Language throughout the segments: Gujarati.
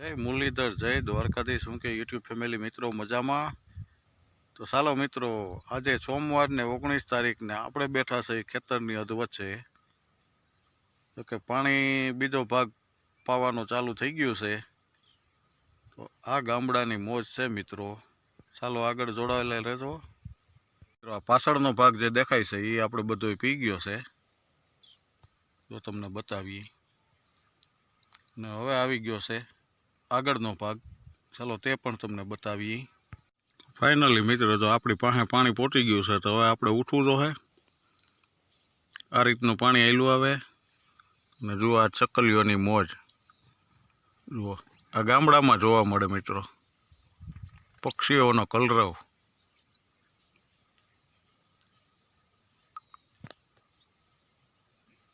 જય મુરલીધર, જય દ્વારકાધીશ. શું કે યુટ્યુબ ફેમિલી મિત્રો મજામાં? તો ચાલો મિત્રો, આજે સોમવારને ઓગણીસ તારીખને આપણે બેઠા છે ખેતરની હદ વચ્ચે. તો કે પાણી બીજો ભાગ પાવાનો ચાલુ થઈ ગયું છે. તો આ ગામડાની મોજ છે મિત્રો. ચાલો આગળ જોડાયેલા રહેજો. મિત્રો, આ પાછળનો ભાગ જે દેખાય છે એ આપણે બધો પી ગયો છે. જો તમને બતાવીએ. અને હવે આવી ગયો છે. આગળનો ભાગ. ચાલો, તે પણ તમને બતાવીએ. ફાઇનલી મિત્રો, જો આપણી પાસે પાણી પહોંચી ગયું છે, તો હવે આપણે ઉઠવું તો આ રીતનું પાણી આવેલું આવે. અને જુઓ આ ચકલીઓની મોજ. જુઓ, આ ગામડામાં જોવા મળે, મિત્રો. પક્ષીઓનો કલરવ.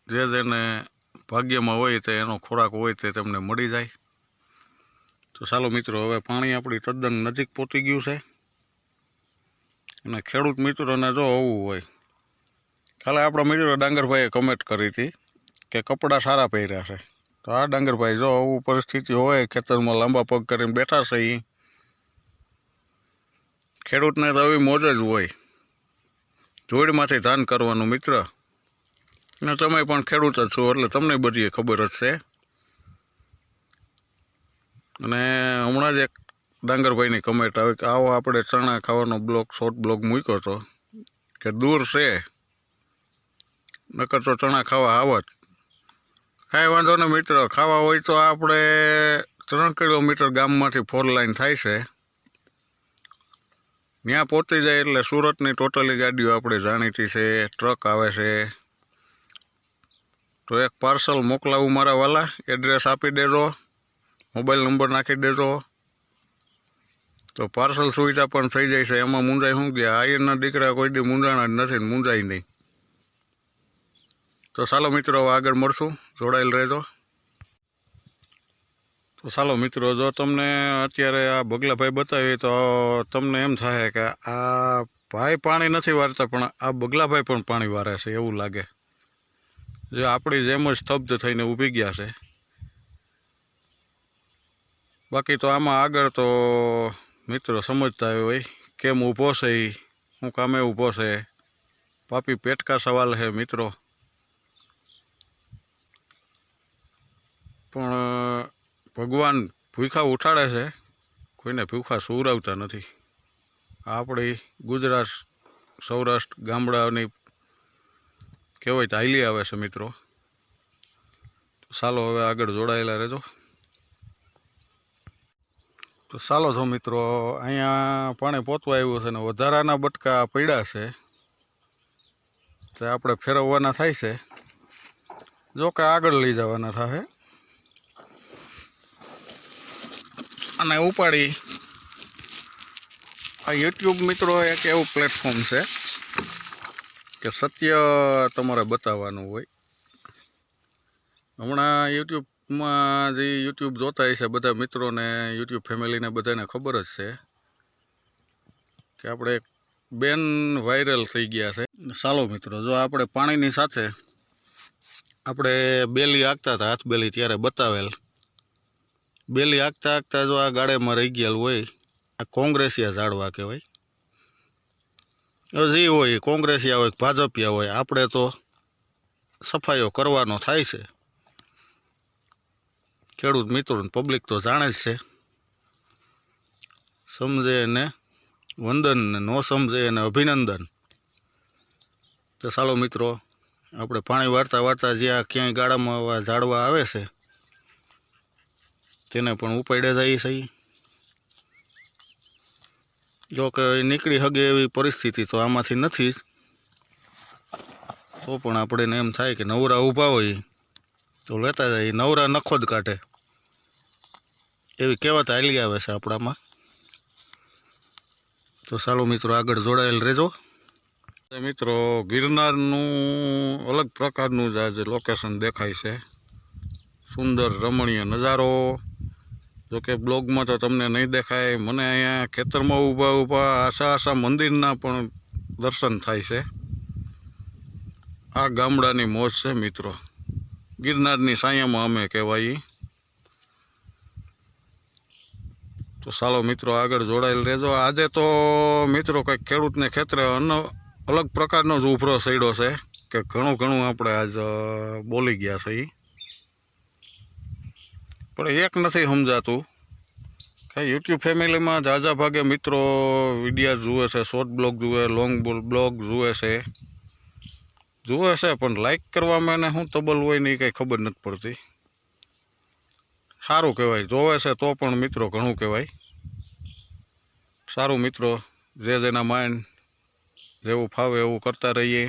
જે જેને ભાગ્યમાં હોય તે, એનો ખોરાક હોય તે તમને મળી જાય. તો ચાલો મિત્રો, હવે પાણી આપણી તદ્દન નજીક પહોંચી ગયું છે. અને ખેડૂત મિત્રોને જો હોવું હોય, કાલે આપણા મિત્રો ડાંગરભાઈએ કમેન્ટ કરી હતી કે કપડાં સારા પહેર્યા છે. તો આ ડાંગરભાઈ જો આવું પરિસ્થિતિ હોય, ખેતરમાં લાંબા પગ કરીને બેઠા છે એ ખેડૂતને તો આવી મોજ જ હોય. જોડમાંથી ધાન કરવાનું મિત્ર. અને તમે પણ ખેડૂત જ છો, એટલે તમને બધી ખબર જ છે. અને હમણાં જ એક ડાંગરભાઈની કમેન્ટ આવી કે, આવો આપણે ચણા ખાવાનો બ્લોગ શોર્ટ બ્લોગ મૂક્યો હતો કે દૂર છે. નકર તો ચણા ખાવા આવો જ. કાંઈ વાંધો ને મિત્ર, ખાવા હોય તો આપણે ત્રણ કિલોમીટર ગામમાંથી ફોર લાઈન થાય છે. ત્યાં પહોંચી જાય એટલે સુરતની ટોટલી ગાડીઓ આપણે જાણીતી છે ટ્રક આવે છે. તો એક પાર્સલ મોકલાવું મારા વાલા એડ્રેસ આપી દેજો. મોબાઈલ નંબર નાખી દેજો. તો પાર્સલ સુવિધા પણ થઈ જાય છે. એમાં મુંજાઈ શું ગયા આયરના દીકરા કોઈ દી મૂંઝાણા જ નથી ને મૂંઝાય નહીં. તો ચાલો મિત્રો આગળ મળશું. જોડાયેલ રહેજો. તો ચાલો મિત્રો, જો તમને અત્યારે આ બગલાભાઈ બતાવી તો તમને એમ થાય કે આ ભાઈ પાણી નથી વારતા, પણ આ બગલાભાઈ પણ પાણી વારે છે એવું લાગે. જે આપણી જેમ જ સ્તબ્ધ થઈને ઊભી ગયા છે. બાકી તો આમાં આગળ તો મિત્રો સમજતા હોય કેમ ઊભો છે એ શું કામે ઊભો છે? પાપી પેટકા સવાલ છે મિત્રો. પણ ભગવાન ભૂખા ઉઠાડે છે. કોઈને ભૂખા સુવરાવતા નથી. આપણી ગુજરાત, સૌરાષ્ટ્ર ગામડાની કહેવાય તો આવે છે મિત્રો. ચાલો હવે આગળ જોડાયેલા રહેજો. તો ચાલો છો મિત્રો, અહીંયા પાણી પહોંચવા આવ્યું છે ને વધારાના બટકા પડ્યા છે. તે આપણે ફેરવવાના થાય છે. જો કે આગળ લઈ જવાના થાય અને ઉપાડી. આ યુટ્યુબ મિત્રો એક એવું પ્લેટફોર્મ છે કે સત્ય તમારે બતાવવાનું હોય. હમણાં યુટ્યુબમાં જે યુટ્યુબ જોતા હશે બધા મિત્રોને યુટ્યુબ ફેમિલીને બધાને ખબર જ છે કે આપણે બેન વાયરલ થઈ ગયા છે. ચાલો મિત્રો, જો આપણે પાણીની સાથે આપણે બેલી હાંકતા હતા, હાથ બેલી ત્યારે બતાવેલ. બેલી હાંકતા હાંકતા જો આ ગાળેમાં રહી ગયેલ હોય, આ કોંગ્રેસિયા ઝાડવા કહેવાય. હજી હોય, કોંગ્રેસિયા હોય ભાજપિયા હોય, આપણે તો સફાઈઓ કરવાનો થાય છે. ખેડૂત મિત્રો પબ્લિક તો જાણે જ છે. સમજે એને વંદન ને ન સમજે એને અભિનંદન. તો ચાલો મિત્રો, આપણે પાણી વાળતા વાળતા જ્યાં ક્યાંય ગાળામાં આવા ઝાડવા આવે છે, તેને પણ ઉપાડે જાય છે. જો કે નીકળી હગે એવી પરિસ્થિતિ તો આમાંથી નથી જ. તો પણ આપણે એમ થાય કે નવરા ઊભા હોય તો લેતા જાય, નવરા નખો જ કાઢે. એવી કહેવત હાલી આવે છે આપણામાં. તો ચાલો મિત્રો આગળ જોડાયેલ રહેજો. મિત્રો, ગિરનારનું અલગ પ્રકારનું જ આજે લોકેશન દેખાય છે. સુંદર રમણીય નજારો. જોકે બ્લોગમાં તો તમને નહીં દેખાય, મને અહીંયા ખેતરમાં ઊભા ઊભા આશા આશા મંદિરના પણ દર્શન થાય છે. આ ગામડાની મોજ છે મિત્રો. ગિરનારની સાયામાં અમે કહેવાય. તો ચાલો મિત્રો, આગળ જોડાયેલ રહેજો. આજે તો મિત્રો કંઈક ખેડૂતને ખેતરે અન અલગ પ્રકારનો જ ઉભરો સડ્યો છે કે ઘણું ઘણું આપણે આજ બોલી ગયા છે એ પણ એક નથી સમજાતું કે યુટ્યુબ ફેમિલીમાં ઝાઝા ભાગે મિત્રો વિડીયા જુએ છે, શોર્ટ બ્લોગ જુએ, લોંગ બ્લોગ જુએ છે. જુએ છે, પણ લાઈક કરવામાં એને શું તબલ હોય ને એ કંઈ ખબર નથી પડતી. સારું કહેવાય. જોવે છે તો પણ મિત્રો ઘણું કહેવાય. સારું મિત્રો, જે જેના માઇન્ડ જેવું ફાવે એવું કરતા રહીએ.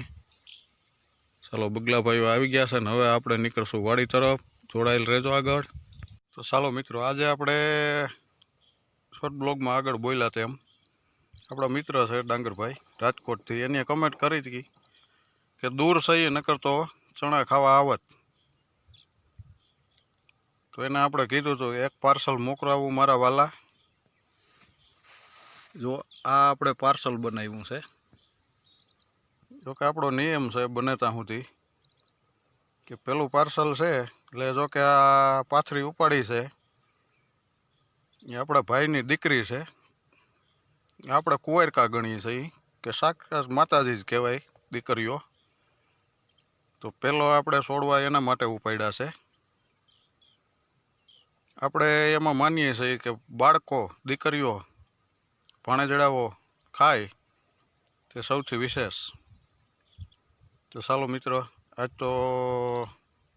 ચાલો બગલાભાઈઓ આવી ગયા છે ને હવે આપણે નીકળશું વાડી તરફ. જોડાયેલ રહેજો આગળ. તો ચાલો મિત્રો, આજે આપણે શોર્ટ બ્લોગમાં આગળ બોલ્યા તેમ. આપણા મિત્ર છે ડાંગરભાઈ, રાજકોટથી. એને કમેન્ટ કરી હતી કે દૂર સહી નકર તો ચણા ખાવા આવત. તો એને આપણે કીધું હતું, એક પાર્સલ મોકલાવું મારા વાલા. જો આ આપણે પાર્સલ બનાવ્યું છે. જો કે આપણો નિયમ છે બને ત્યાં સુધી કે પેલું પાર્સલ છે, એટલે જો કે આ પાથરી ઉપાડી છે, એ આપણા ભાઈની દીકરી છે. આપણે કુંવરકા ગણીએ છીએ, કે સાક્ષાત માતાજી જ કહેવાય દીકરીઓ. તો પહેલો આપણે છોડવા એના માટે ઉપાડ્યા છે. આપણે એમાં માનીએ છીએ કે બાળકો, દીકરીઓ, ભાણેજડાઓ ખાય તે સૌથી વિશેષ. તો ચાલો મિત્રો, આજ તો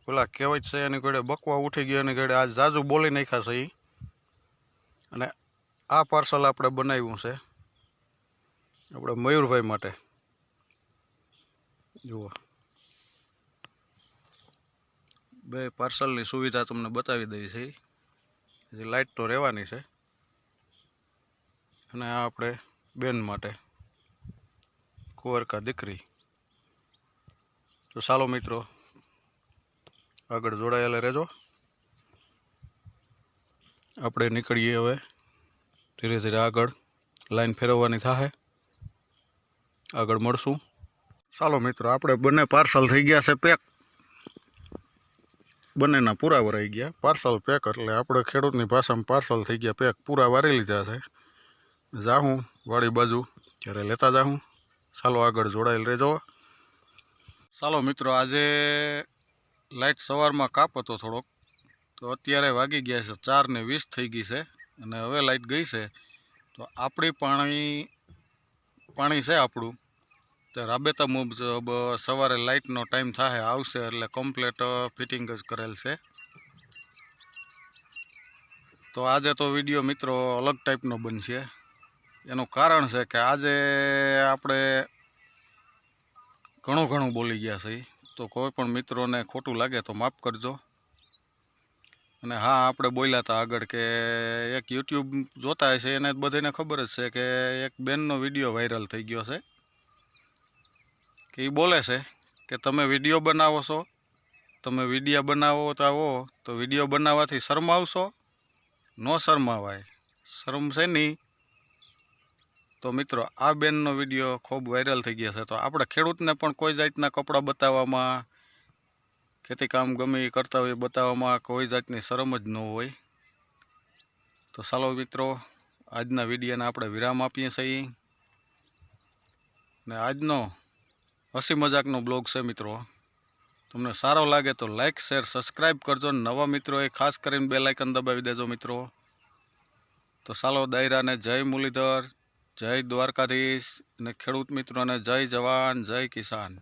પેલા કહેવાય છે એની ઘડે બકવા ઉઠી ગયો, એની ઘડે આજ જાજુ બોલી નાખ્યા છે. અને આ પાર્સલ આપણે બનાવ્યું છે આપણે મયુરભાઈ માટે. જુઓ. બે પાર્સલની સુવિધા તમને બતાવી દઈ છે હજી લાઇટ તો રહેવાની છે. અને આ આપણે બેન માટે કુંવરકા દીકરી. તો ચાલો મિત્રો, આગળ જોડાયેલા રહેજો. આપણે નીકળીએ હવે ધીરે ધીરે આગળ. લાઈન ફેરવવાની થાય આગળ મળશું. ચાલો મિત્રો, આપણે બંને પાર્સલ થઈ ગયા છે, પેક. બંનેના પૂરા વરાઈ ગયા. પાર્સલ પેક એટલે આપણે ખેડૂતની ભાષામાં પાર્સલ થઈ ગયા. પેક પૂરા વારી લીધા છે. જાહું વાડી બાજુ. ત્યારે લેતા જાઉં ચાલો આગળ જોડાયેલ રહેજો. ચાલો મિત્રો, આજે લાઇટ સવારમાં કાપ હતો થોડોક. તો અત્યારે વાગી ગયા છે ચાર ને વીસ થઈ ગઈ છે અને હવે લાઇટ ગઈ છે. તો આપણી પાણી પાણી છે આપણું. તો રાબેતા મુજબ સવારે લાઇટનો ટાઈમ થાય આવશે એટલે કમ્પ્લેટ ફિટિંગ જ કરેલ છે. તો આજે તો વીડિયો મિત્રો અલગ ટાઈપનો બનશે. એનું કારણ છે કે આજે આપણે ઘણું ઘણું બોલી ગયા છે. તો કોઈ પણ મિત્રોને ખોટું લાગે તો માફ કરજો. અને હા, આપણે બોલ્યા હતા આગળ કે એક યુટ્યુબ જોતા હશે, એને બધાને ખબર જ છે કે એક બેનનો વીડિયો વાયરલ થઈ ગયો છે. એ બોલે છે કે તમે વીડિયો બનાવો છો, તમે વિડીયા બનાવો તો આવો તો વીડિયો બનાવવાથી શરમાવશો? ન શરમાવાય. શરમ છે નહીં તો મિત્રો, આ બેનનો વીડિયો ખૂબ વાયરલ થઈ ગયા છે. તો આપણે ખેડૂતને પણ કોઈ જાતના કપડાં બતાવવામાં, ખેતી કામ ગમે એ કરતા હોય બતાવવામાં કોઈ જાતની શરમ જ ન હોય. તો ચાલો મિત્રો, આજના વિડીયોને આપણે વિરામ આપીએ છીએ. ને આજનો હસી મજાકનો બ્લોગ છે મિત્રો. તમને સારો લાગે તો લાઇક શેર સબસ્ક્રાઈબ કરજો નવા નવા મિત્રોએ ખાસ કરીને બે લાઇકન દબાવી દેજો મિત્રો. તો સાલો દાયરાને જય મુરલીધર, જય દ્વારકાધીશ અને ખેડૂત મિત્રોને જય જવાન, જય કિસાન.